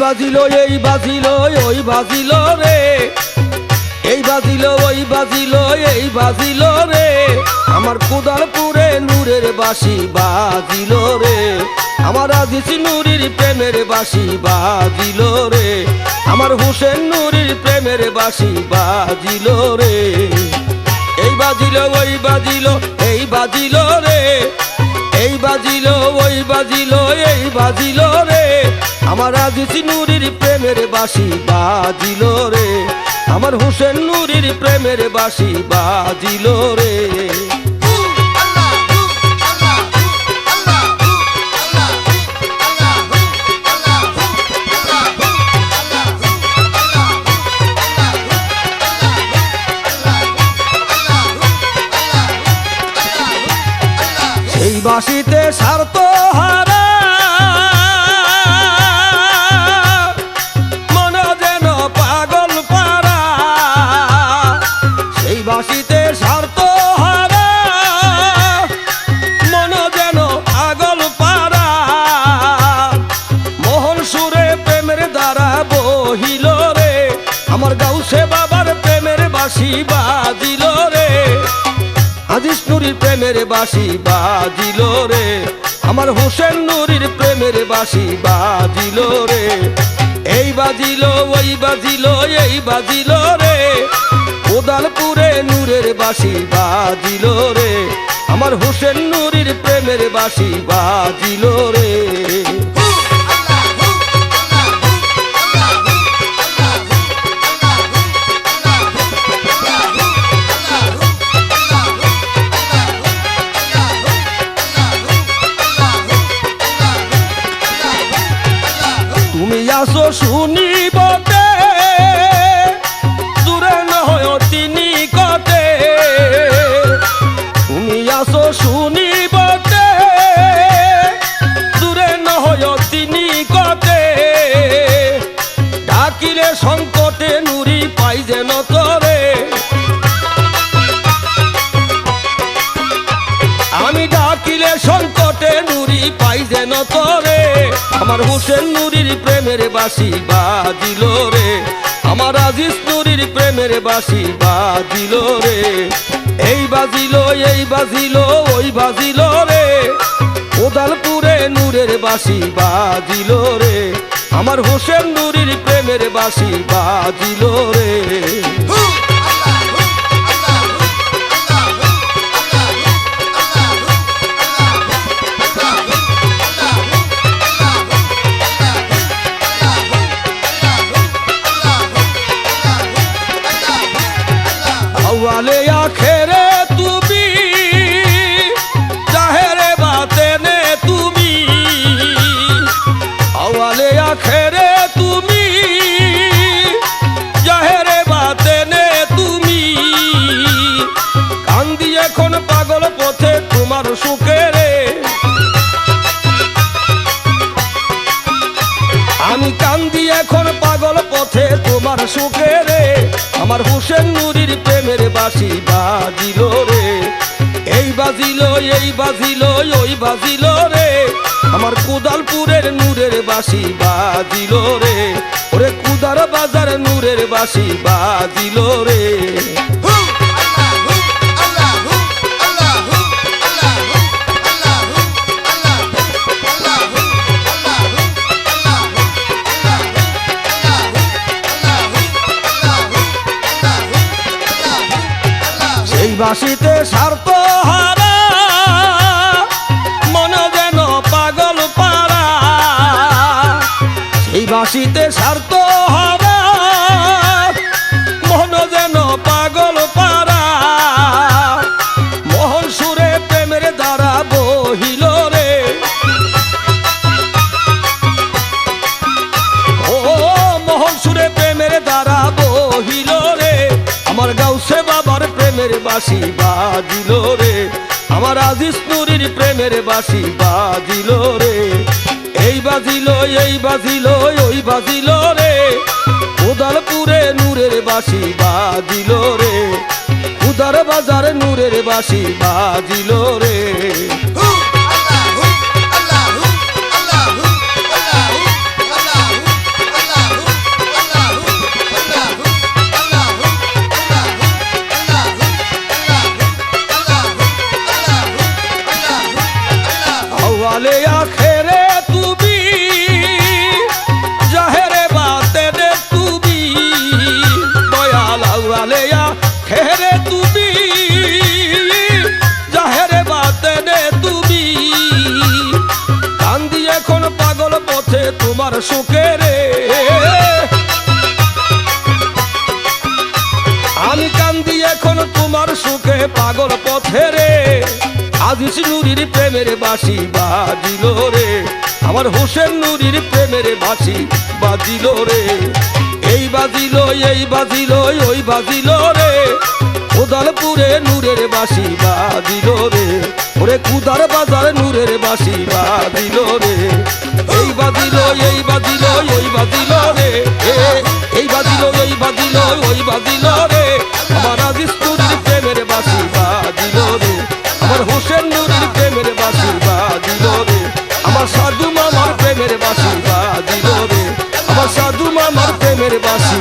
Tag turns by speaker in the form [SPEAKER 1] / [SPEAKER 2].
[SPEAKER 1] বাজিল, এই বাজিল, ওই বাজিল রে। এই বাজিল, ওই বাজিল, এই বাজিল রে। আমার কুদারপুরে নূরের বাসি বাজিল রে। আমার আজিস নুরির প্রেমের বাসি বাজিল রে। আমার হুসেন নুরির প্রেমের বাসি বাজিল রে। এই বাজিল, ওই বাজিল, এই বাজিল রে। এই বাজিল, ওই বাজিল, এই বাজিল রে। দিছি নুরির প্রেমের বাসি বাজিল রে। আমার হুসেন নুরির প্রেমের বাসি বাজিল রে। বাসি বাজিল রে। আজিস নুরির প্রেমের বাসি বাজিল রে। আমার হোসেন নুরির প্রেমের বাসি বাজিল রে। এই বাজিল, ওই বাজিল, এই বাজিল রে। কোদালপুরে নূরের বাসি বাজিল রে। আমার হোসেন নুরির প্রেমের বাসি বাজিল রে। যেন তরে, আমার হোসেন নুরির প্রেমের বাসি বাজিল রে। আমার আজিজ নুরির প্রেমের বাসি বাজিল রে। এই বাজিল এই বাজিল, ওই বাজিল রে। কোদালপুরে নূরের বাসি বাজিল রে। আমার হোসেন নুরির প্রেমের বাসি বাজিল রে। हवाले आखेरे তুমি জাহেরে বাতেনে তুমি হওয়ালে আখেরে তুমি জাহেরে বাতেনে তুমি কান্দি এখন পাগল পথে তোমার সুখে রে আমি কান্দি এখন পাগল পথে তোমার সুখে রে আমার হুসেন নুরির প্রেমের বাসি বাজিল রে। এই বাজিল এই বাজিল, ওই বাজিল রে। আমার কুদালপুরের নূরের বাসি বাজিল রে। ওরে কুদার বাজার নূরের বাসি বাজিল রে। বাসিতে স্বার্থ মন যেন পাগল পারা সেই বাসিতে স্বার্থ বাসি বাজিল রে। আমার আজিস নুরির প্রেমের বাসি বাজিল রে। এই বাজিল এই বাজিল, ওই বাজিল রে। উদালপুরে নূরের বাসি বাজিল রে। উদার বাজার নূরের বাসি বাজিল রে।
[SPEAKER 2] भले आखेरे तू भी जहरे बाते दे तू भी दयाल वाले आखेरे तू কান্দি এখন
[SPEAKER 1] পাগল পথে তোমার সুখে আমি কান্দি এখন তোমার সুখে পাগল আজিস নুরির প্রেমের বাসি বাজিল রে। আমার হোসেন নুরির প্রেমের বাসি বাজিল রে। এই বাজিল এই বাজিল, ওই বাজিল রে। উদালপুরে নূরের বাসি বাজিল রে। ওরে কুদার বাজার নূরের বাসি বাজিল রে। এই বাজিল এই বাজিল, ওই বাজিল রে। এই বাজিল এই বাজিল, ওই বাজিল বাজিল রে। আমার সাধু মামার প্রেমের বাসি